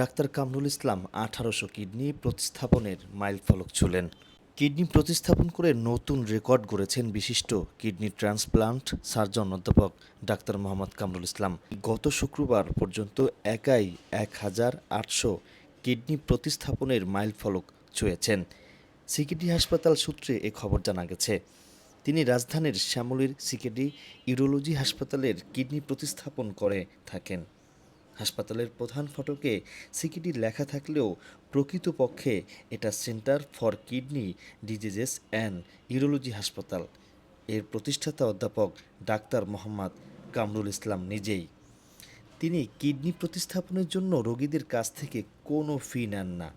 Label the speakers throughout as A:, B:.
A: Doctor Kamrul ইসলাম আঠারোশো kidney প্রতিস্থাপনের মাইলফলক ছুলেন। কিডনি প্রতিস্থাপন করে নতুন রেকর্ড গড়েছেন বিশিষ্ট কিডনি ট্রান্সপ্লান্ট সার্জন অধ্যাপক ডাক্তার মোহাম্মদ কামরুল ইসলাম। গত শুক্রবার পর্যন্ত একাই এক হাজার আটশো কিডনি প্রতিস্থাপনের মাইলফলক ছুঁয়েছেন। সিকিডি হাসপাতাল সূত্রে এ খবর জানা গেছে, তিনি রাজধানীর শ্যামলীর সিকেডি ইউরোলজি হাসপাতালের কিডনি প্রতিস্থাপন করে থাকেন। হাসপাতালের প্রধান ফটকে সিকিডি লেখা থাকলেও প্রকৃতপক্ষে এটা centre for kidney diseases and urology হাসপাতাল। এর প্রতিষ্ঠাতা অধ্যাপক ডাক্তার মোহাম্মদ কামরুল ইসলাম নিজেই। তিনি কিডনি প্রতিস্থাপনের জন্য রোগীদের কাছ থেকে কোনো ফি নেন না।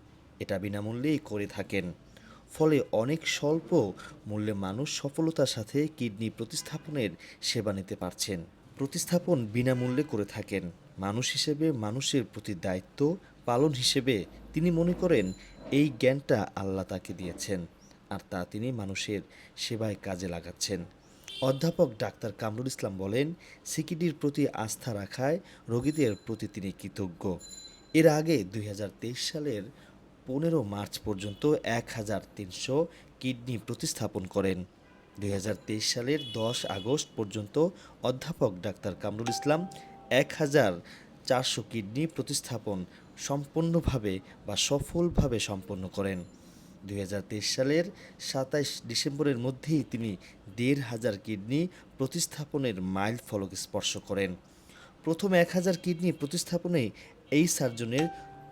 A: এটা বিনামূল্যেই করে থাকেন। ফলে অনেক স্বল্প মূল্যে মানুষ সফলতার সাথে কিডনি প্রতিস্থাপনের সেবা নিতে পারছেন। প্রতিস্থাপন বিনামূল্যে করে থাকেন। মানুষ হিসেবে মানুষের প্রতি দায়িত্ব পালন হিসেবে তিনি মনে করেন, এই জ্ঞানটা আল্লাহ তাকে দিয়েছেন আর তা তিনি মানুষের সেবায় কাজে লাগাচ্ছেন। অধ্যাপক ডাক্তার কামরুল ইসলাম বলেন, সিকিডির প্রতি আস্থা রাখায় রোগীদের প্রতি তিনি কৃতজ্ঞ। এর আগে দুই হাজার তেইশ সালের পনেরো মার্চ পর্যন্ত এক হাজার তিনশো কিডনি প্রতিস্থাপন করেন। দুই হাজার তেইশ সালের দশ আগস্ট পর্যন্ত অধ্যাপক ডাক্তার কামরুল ইসলাম এক হাজার চারশো কিডনি প্রতিস্থাপন সম্পূর্ণভাবে বা সফলভাবে সম্পন্ন করেন। দুই হাজার তেইশ সালের সাতাইশ ডিসেম্বরের মধ্যেই তিনি দেড় হাজার কিডনি প্রতিস্থাপনের মাইল ফলক স্পর্শ করেন। প্রথম এক হাজার কিডনি প্রতিস্থাপনে এই সার্জনের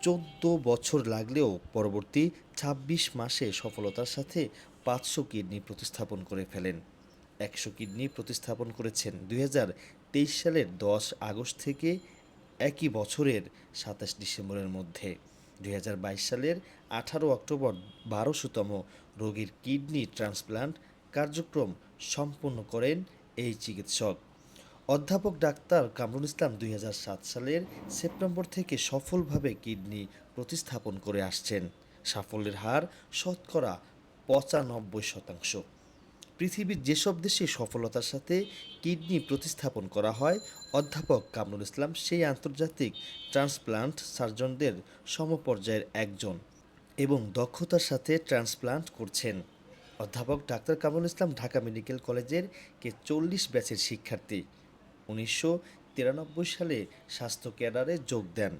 A: চোদ্দ বছর লাগলেও পরবর্তী ২৬ মাসে সফলতার সাথে পাঁচশো কিডনি প্রতিস্থাপন করে ফেলেন। একশো কিডনি প্রতিস্থাপন করেছেন দুই হাজার তেইশ সালের দশ আগস্ট থেকে একই বছরের সাতাশ ডিসেম্বরের মধ্যে। দুই হাজার বাইশ সালের আঠারো অক্টোবর বারোশোতম রোগীর কিডনি ট্রান্সপ্লান্ট কার্যক্রম সম্পন্ন করেন এই চিকিৎসক। অধ্যাপক ডাক্তার কামরুল ইসলাম দুই হাজার সাত সালের সেপ্টেম্বর থেকে সফলভাবে কিডনি প্রতিস্থাপন করে আসছেন। সাফল্যের হার শতকরা পঁচানব্বই শতাংশ। পৃথিবীর যেসব দেশে সফলতার সাথে কিডনি প্রতিস্থাপন করা হয়, অধ্যাপক কামরুল ইসলাম সেই আন্তর্জাতিক ট্রান্সপ্লান্ট সার্জনদের সমপর্যায়ের একজন এবং দক্ষতার সাথে ট্রান্সপ্লান্ট করছেন। অধ্যাপক ডাক্তার কামরুল ইসলাম ঢাকা মেডিকেল কলেজের কে চল্লিশ ব্যাচের শিক্ষার্থী। উনিশশো তিরানব্বই সালে স্বাস্থ্য ক্যাডারে যোগ দেন।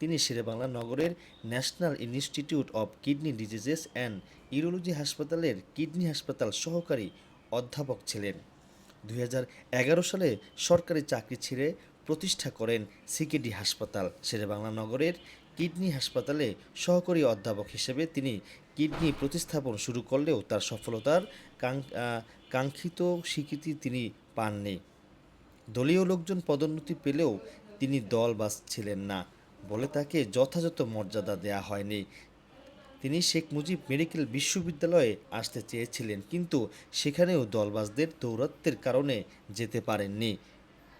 A: তিনি শেরেবাংলা নগরের national institute of kidney diseases and urology হাসপাতালের কিডনি হাসপাতাল সহকারী অধ্যাপক ছিলেন। দু হাজার এগারো সালে সরকারি চাকরি ছেড়ে প্রতিষ্ঠা করেন সিকেডি হাসপাতাল। শেরেবাংলা নগরের কিডনি হাসপাতালে সহকারী অধ্যাপক হিসেবে তিনি কিডনি প্রতিস্থাপন শুরু করলেও তার সফলতার কাঙ্ক- কাঙ্ক্ষিত স্বীকৃতি তিনি পাননি। দলীয় লোকজন পদোন্নতি পেলেও তিনি দল ছিলেন না বলে তাকে যথাযথ মর্যাদা দেয়া হয়নি। তিনি শেখ মুজিব মেডিকেল বিশ্ববিদ্যালয়ে আসতে চেয়েছিলেন কিন্তু সেখানেও দলবাজদের দৌরাত্বের কারণে যেতে পারেননি।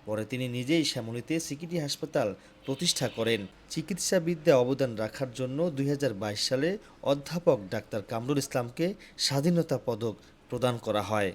A: পরে তিনি নিজেই শ্যামলীতে সিকিটি হাসপাতাল প্রতিষ্ঠা করেন। চিকিৎসাবিদ্যা অবদান রাখার জন্য দুই হাজার বাইশ সালে অধ্যাপক ডাক্তার কামরুল ইসলামকে স্বাধীনতা পদক প্রদান করা হয়।